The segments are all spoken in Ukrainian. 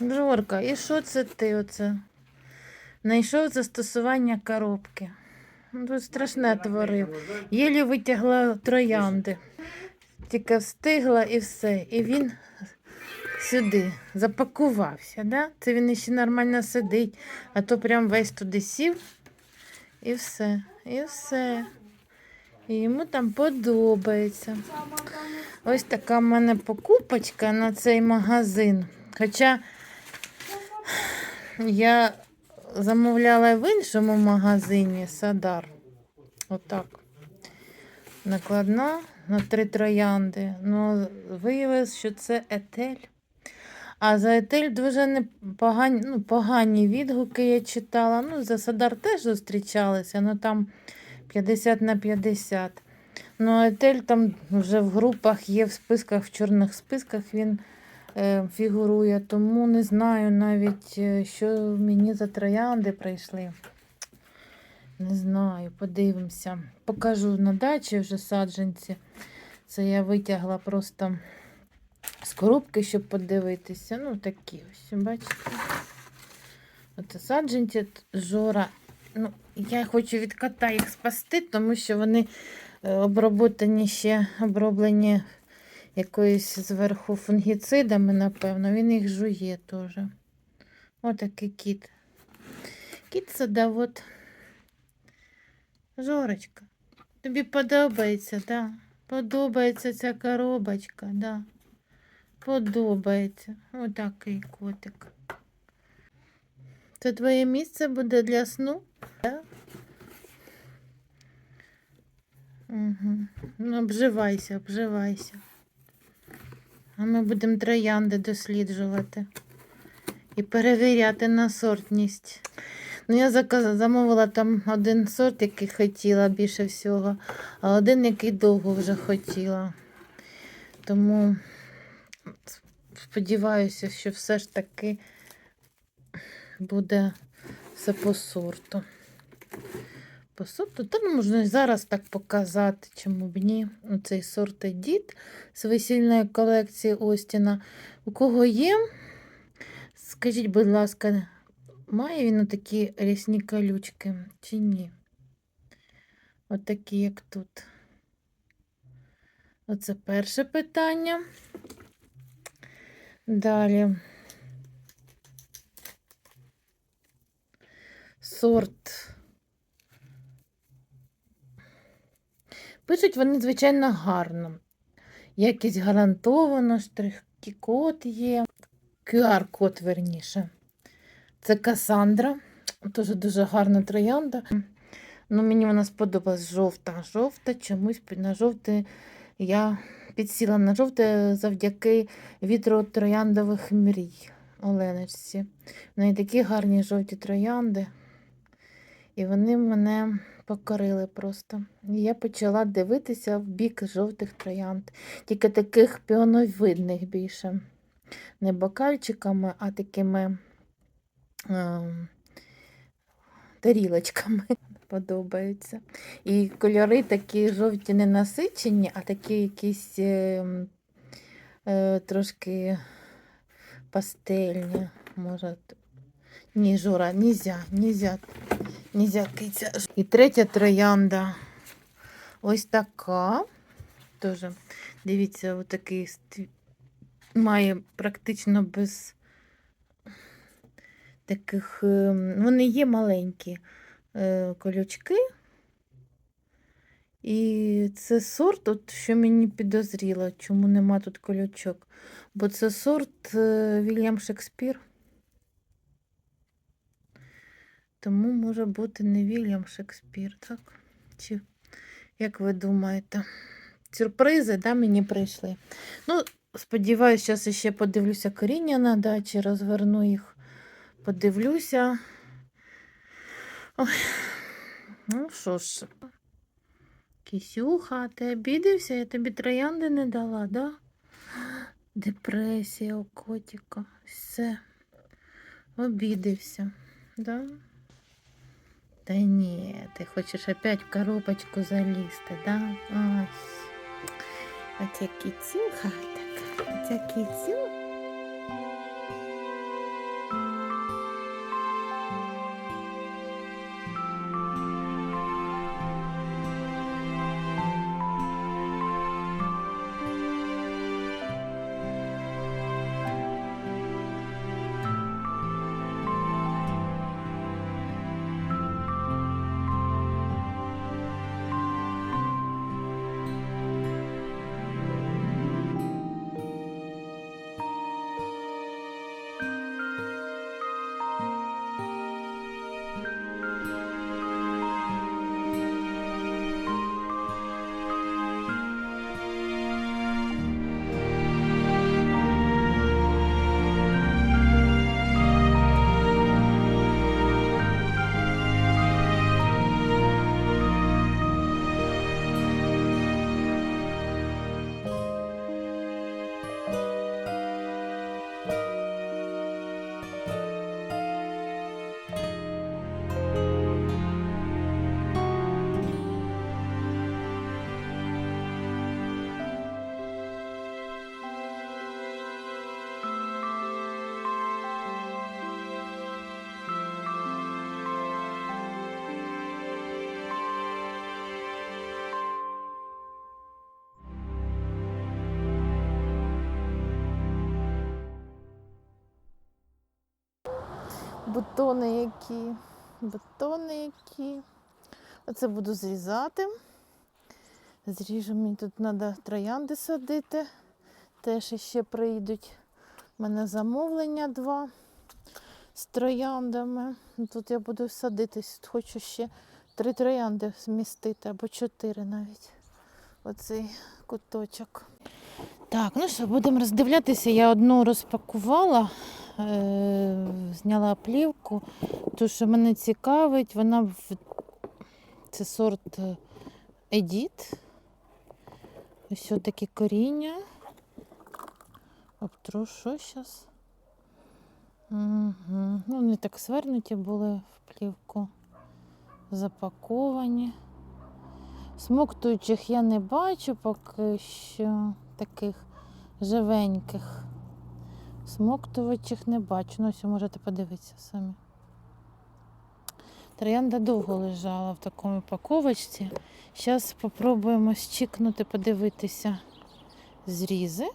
Жорка, і що це ти оце? Знайшов застосування коробки. Ну, Тут страшне творив. Єлі витягла троянди. Тільки встигла і все. І він сюди запакувався. Да? Це він ще нормально сидить, а то прям весь туди сів. І все. І все. І йому там подобається. Ось така в мене покупочка на цей магазин. Хоча я замовляла в іншому магазині Садар. Отак. Накладна на три троянди. Ну, виявилось, що це етель. А за етель дуже непогані, ну, погані відгуки я читала. Ну, за Садар теж зустрічалися, але там 50 на 50. Ну, етель там вже в групах є в списках, в чорних списках він фігурує, тому не знаю навіть, е, що мені за троянди прийшли. Не знаю, подивимося. Покажу на дачі вже саджанці. Це я витягла просто з коробки, щоб подивитися. Ну, такі ось, бачите. Оце саджанці жора. Ну, я хочу від кота їх спасти, тому що вони е, оброботані ще оброблені якоюсь зверху фунгіцидами, напевно. Він їх жує теж. Отакий кіт. Кіт садовод. Жорочка, тобі подобається, да? Подобається ця коробочка, да. Подобається. Отакий котик. Це твоє місце буде для сну? Да? Угу. Ну, обживайся, обживайся. А ми будемо троянди досліджувати і перевіряти на сортність. Ну, я заказ... замовила там один сорт, який хотіла більше всього, а один, який довго вже хотіла. Тому сподіваюся, що все ж таки буде все по сорту. По сорту, та ну, можна зараз так показати, чому б ні. Оцей сорт Едіт з весільної колекції Остіна. У кого є, скажіть, будь ласка, має він такі рясні колючки чи ні? Отакі, як тут. Оце перше питання. Далі. Сорт. Пишуть вони, звичайно, гарно. Якість гарантовано, штрих-код є. QR-код, верніше. Це Касандра. Теж дуже гарна троянда. Ну, мені вона сподобалась жовта. Жовта, чомусь на жовте я підсіла на жовте завдяки вітру трояндових мрій Оленочці. В неї такі гарні жовті троянди. І вони мене покорили просто. І я почала дивитися в бік жовтих троянд. Тільки таких піоновидних більше. Не бокальчиками, а такими ем, тарілочками подобаються. І кольори такі жовті не насичені, а такі якісь ем, е, трошки пастельні. Може. Ні, Жора, нельзя, нельзя. Нельзя киця. І третя троянда. Ось така. Тоже, дивіться, отакий має практично без таких. ем, Вони є маленькі е, колючки. І це сорт, от, що мені підозріло, чому нема тут колючок. Бо це сорт е, Вільям Шекспір. Тому може бути не Вільям Шекспір, так? Чи як ви думаєте? Сюрпризи, да, мені прийшли. Ну, сподіваюся, зараз ще подивлюся коріння на дачі, розверну їх, подивлюся. Ой. Ну що ж, Кисюха, ти обідався? Я тобі троянди не дала, да? Депресія у котика. Все. Обідався, да? Та ні, ти хочеш опять в коробочку залізти, да? Ай. Оця кіцюха така, оця кіцюха. Бутони які, бутони які. Оце буду зрізати. Зріжу, мені тут треба троянди садити. Теж ще прийдуть. У мене замовлення два з трояндами. Ну, Тут я буду садитись. Хочу ще три троянди змістити або чотири навіть. Оцей куточок. Так, ну що, будемо роздивлятися. Я одну розпакувала, е- зняла плівку. Ту, що мене цікавить, вона в... це сорт е, Едіт. Ось такі коріння. Обтрушу зараз. Угу. Ну, вони так свернуті були в плівку, запаковані. Смоктуючих я не бачу поки що таких живеньких. Смоктувачів не бачу. Ну, ось можете подивитися самі. Троянда довго лежала в такому упаковочці. Зараз спробуємо щикнути, подивитися зрізи.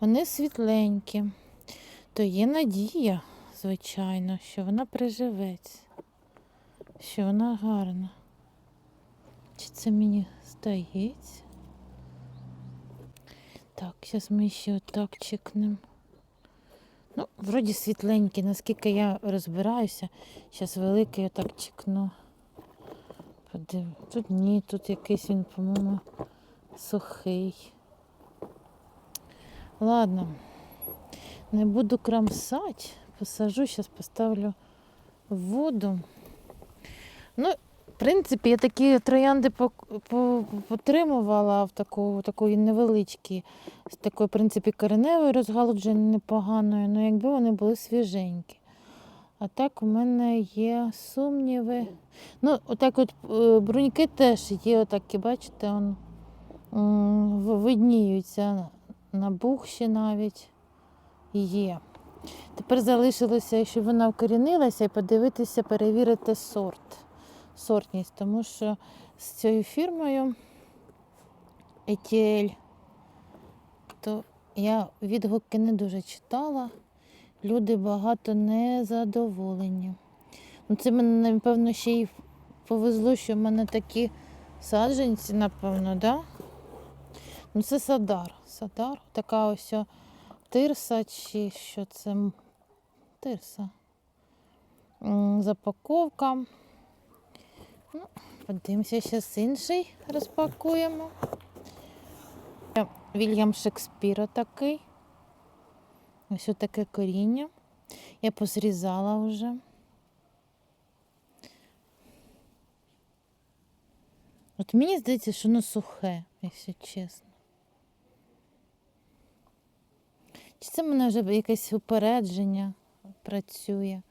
Вони світленькі. То є надія, звичайно, що вона приживеться, що вона гарна. Чи це мені здається? Так, зараз ми ще отак чекнемо. Ну, вроді світленький, наскільки я розбираюся, зараз великий отак чекну. Подив... Тут ні, тут якийсь він, по-моєму, сухий. Ладно, не буду крамсати, посажу, зараз поставлю воду. Ну, в принципі, я такі троянди потримувала в таку, такої невеличкій, з такою, в принципі, кореневою розгалудженою непоганою, ну якби вони були свіженькі. А так у мене є сумніви. Ну, отак от е, бруньки теж є, отакі, бачите, он, видніються набухші навіть є. Тепер залишилося, щоб вона вкорінилася і подивитися, перевірити сорт сортність, тому що з цією фірмою ETL, то я відгуки не дуже читала. Люди багато не задоволені. Ну, це мені, напевно, ще й повезло, що в мене такі саджанці, напевно, да? Ну, це садар. Садар. Така ось тирса, чи що це тирса. Запаковка. Ну, подивимося, зараз інший розпакуємо. Вільям Шекспіра такий. Ось таке коріння. Я позрізала вже. От мені здається, що воно сухе, якщо чесно. Чи це в мене вже якесь упередження працює?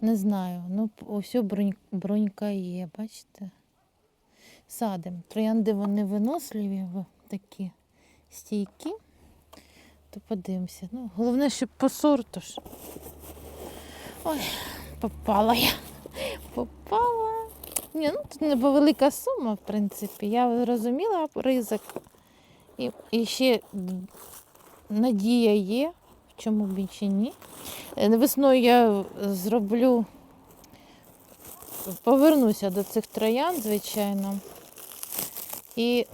Не знаю. Ну, ось о брунь, брунька є, бачите? Садимо. Троянди вони виносливі, такі стійкі. То подивимося. Ну, головне, щоб по сорту ж. Ой, попала я. Попала. Ні, ну тут невелика сума, в принципі. Я розуміла ризик. І, і ще надія є, чому більше ні. Е, Весною я зроблю, повернуся до цих троян, звичайно. І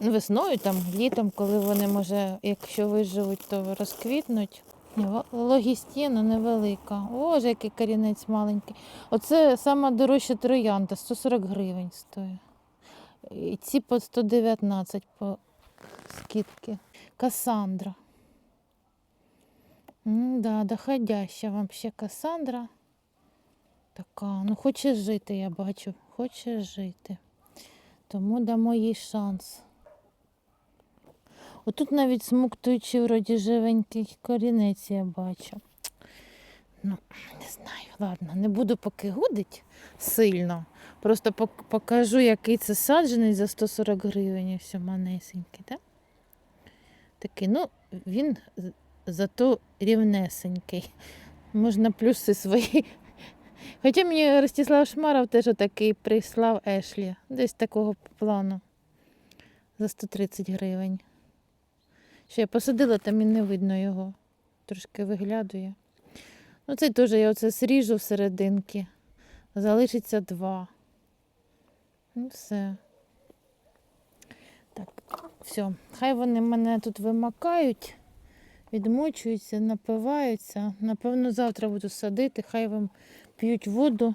весною, там, літом, коли вони, може, якщо виживуть, то розквітнуть. Логістіна невелика. Боже, який корінець маленький. Оце сама дорожча троянда, 140 гривень стоїть. І ці по 119 по скидки. Касандра. Да, доходяща вам ще Касандра. Така, ну хоче жити, я бачу. Хоче жити. Тому дамо їй шанс. Отут навіть смоктуючий вроді живенький корінець я бачу. Ну, не знаю, ладно, не буду поки гудить сильно. Просто покажу, який це саджений за 140 гривень, ось манесенький, так? Такий, ну, він зато рівнесенький. Можна плюси свої. Хоча мені Ростислав Шмаров теж такий прислав Ешлі. Десь такого плану. За 130 гривень. Ще я посадила, там і не видно його. Трошки виглядує. Ну, цей теж я оце сріжу всерединки. Залишиться два. Ну, все. Так, все. Хай вони мене тут вимакають, відмочуються, напиваються. Напевно, завтра буду садити, хай вам п'ють воду.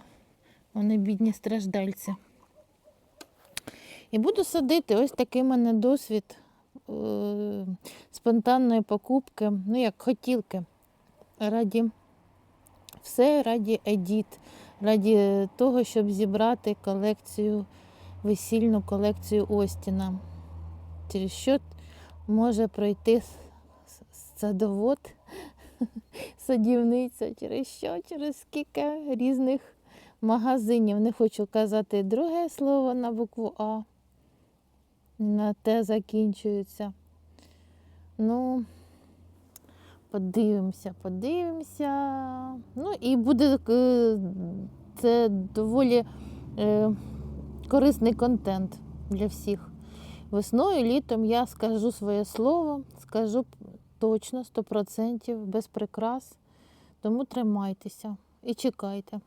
Вони бідні страждальці. І буду садити. Ось такий мене досвід е- спонтанної покупки, ну як хотілки. Раді все раді едіт, раді того, щоб зібрати колекцію, весільну колекцію Остіна. Через що може пройти садовод, садівниця, через що, через скільки різних магазинів. Не хочу казати друге слово на букву А. На те закінчується. Ну, подивимося, подивимося. Ну і буде е, це доволі е, корисний контент для всіх. Весною, літом я скажу своє слово, скажу точно, 100%, без прикрас. Тому тримайтеся і чекайте.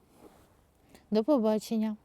До побачення.